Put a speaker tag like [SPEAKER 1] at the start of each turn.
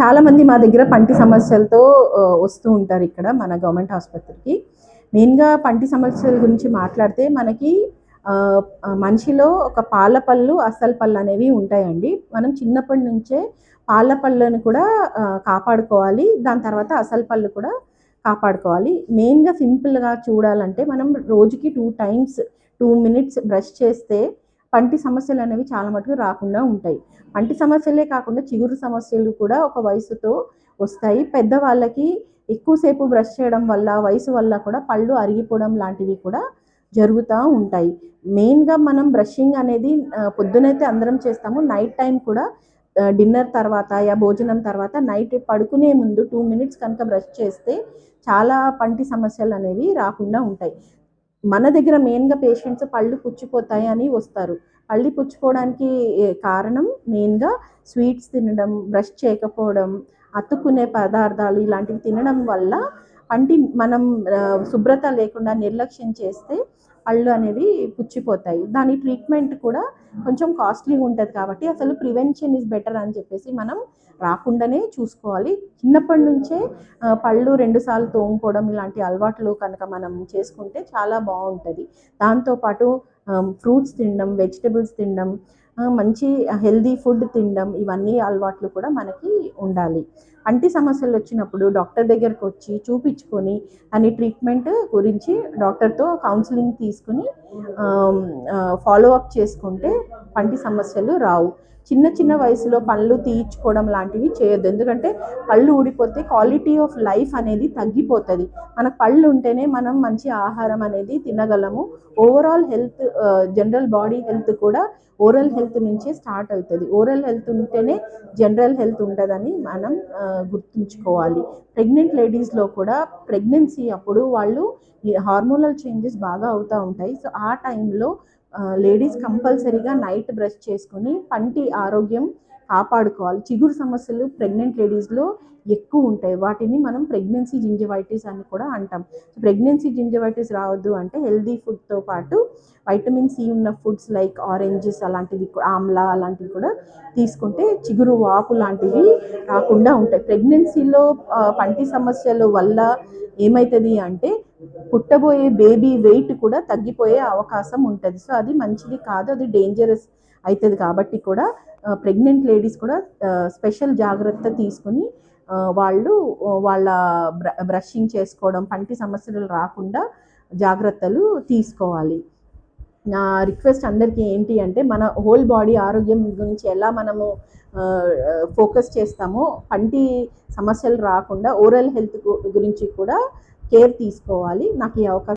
[SPEAKER 1] చాలా మంది మా దగ్గర పంటి సమస్యలతో వస్తూ ఉంటారు ఇక్కడ మన గవర్నమెంట్ ఆసుపత్రికి. మెయిన్గా పంటి సమస్యల గురించి మాట్లాడితే మనకి మనిషిలో ఒక పాల పళ్ళు అసలు పళ్ళు అనేవి ఉంటాయండి. మనం చిన్నప్పటి నుంచే పాల పళ్ళను కూడా కాపాడుకోవాలి. దాని తర్వాత అసలు పళ్ళు కూడా కాపాడుకోవాలి. మెయిన్గా సింపుల్గా చూడాలంటే మనం రోజుకి two times two minutes brush చేస్తే పంటి సమస్యలు అనేవి చాలా మటుకు రాకుండా ఉంటాయి. పంటి సమస్యలే కాకుండా చిగురు సమస్యలు కూడా ఒక వయసుతో వస్తాయి. పెద్దవాళ్ళకి ఎక్కువసేపు బ్రష్ చేయడం వల్ల వయసు వల్ల కూడా పళ్ళు అరిగిపోవడం లాంటివి కూడా జరుగుతూ ఉంటాయి. మెయిన్గా మనం బ్రషింగ్ అనేది పొద్దునైతే అందరం చేస్తాము. నైట్ టైం కూడా డిన్నర్ తర్వాత యా భోజనం తర్వాత నైట్ పడుకునే ముందు టూ మినిట్స్ కనుక బ్రష్ చేస్తే చాలా పంటి సమస్యలు అనేవి రాకుండా ఉంటాయి. మన దగ్గర మెయిన్గా పేషెంట్స్ పళ్ళు పుచ్చిపోతాయి అని వస్తారు. పళ్ళు పుచ్చిపోవడానికి కారణం మెయిన్గా స్వీట్స్ తినడం బ్రష్ చేయకపోవడం అతుక్కునే పదార్థాలు ఇలాంటివి తినడం వల్ల పంటి మనం శుభ్రత లేకుండా నిర్లక్ష్యం చేస్తే పళ్ళు అనేవి పుచ్చిపోతాయి. దాని ట్రీట్మెంట్ కూడా కొంచెం కాస్ట్లీ ఉంటుంది కాబట్టి అసలు ప్రివెన్షన్ ఇస్ బెటర్ అని చెప్పేసి మనం రాకుండానే చూసుకోవాలి. చిన్నప్పటి నుంచే పళ్ళు రెండుసార్లు తోముకోవడం ఇలాంటి అలవాట్లు కనుక మనం చేసుకుంటే చాలా బాగుంటుంది. దాంతోపాటు ఫ్రూట్స్ తినడం వెజిటబుల్స్ తినడం మంచి హెల్దీ ఫుడ్ తినడం ఇవన్నీ అలవాట్లు కూడా మనకి ఉండాలి. అంటి సమస్యలు వచ్చినప్పుడు డాక్టర్ దగ్గరకు వచ్చి చూపించుకొని దాని ట్రీట్మెంట్ గురించి డాక్టర్తో కౌన్సిలింగ్ తీసుకుని ఫాలో అప్ చేసుకుంటే పంటి సమస్యలు రావు. చిన్న చిన్న వయసులో పళ్ళు తీయించుకోవడం లాంటివి చేయొద్దు. ఎందుకంటే పళ్ళు ఊడిపోతే క్వాలిటీ ఆఫ్ లైఫ్ అనేది తగ్గిపోతుంది. మనకు పళ్ళు ఉంటేనే మనం మంచి ఆహారం అనేది తినగలము. Overall health general body health కూడా ఓరల్ హెల్త్ నుంచే స్టార్ట్ అవుతుంది. ఓరల్ హెల్త్ ఉంటేనే జనరల్ హెల్త్ ఉంటుందని మనం గుర్తుంచుకోవాలి. ప్రెగ్నెంట్ లేడీస్లో కూడా ప్రెగ్నెన్సీ అప్పుడు వాళ్ళు హార్మోనల్ చేంజెస్ బాగా అవుతూ ఉంటాయి. సో ఆ టైంలో లేడీస్ కంపల్సరీగా నైట్ బ్రష్ చేసుకొని పంటి ఆరోగ్యం కాపాడుకోవాలి. చిగురు సమస్యలు ప్రెగ్నెంట్ లేడీస్లో ఎక్కువ ఉంటాయి. వాటిని మనం ప్రెగ్నెన్సీ జింజవైటిస్ అని కూడా అంటాం. ప్రెగ్నెన్సీ జింజవైటిస్ రావద్దు అంటే హెల్దీ ఫుడ్తో పాటు వైటమిన్ సి ఉన్న ఫుడ్స్ లైక్ ఆరెంజెస్ అలాంటివి ఆమ్లా అలాంటివి కూడా తీసుకుంటే చిగురు వాపు లాంటివి రాకుండా ఉంటాయి. ప్రెగ్నెన్సీలో పంటి సమస్యల వల్ల ఏమవుతుంది అంటే పుట్టబోయే బేబీ వెయిట్ కూడా తగ్గిపోయే అవకాశం ఉంటుంది. సో అది మంచిది కాదు అది డేంజరస్ అవుతుంది కాబట్టి కూడా ప్రెగ్నెంట్ లేడీస్ కూడా స్పెషల్ జాగ్రత్త తీసుకుని వాళ్ళు వాళ్ళ బ్ర బ్రషింగ్ చేసుకోవడం పంటి సమస్యలు రాకుండా జాగ్రత్తలు తీసుకోవాలి. నా రిక్వెస్ట్ అందరికీ ఏంటి అంటే మన హోల్ బాడీ ఆరోగ్యం గురించి ఎలా మనము ఫోకస్ చేస్తామో పంటి సమస్యలు రాకుండా ఓరల్ హెల్త్ గురించి కూడా కేర్ తీసుకోవాలి. నాకు ఈ అవకాశం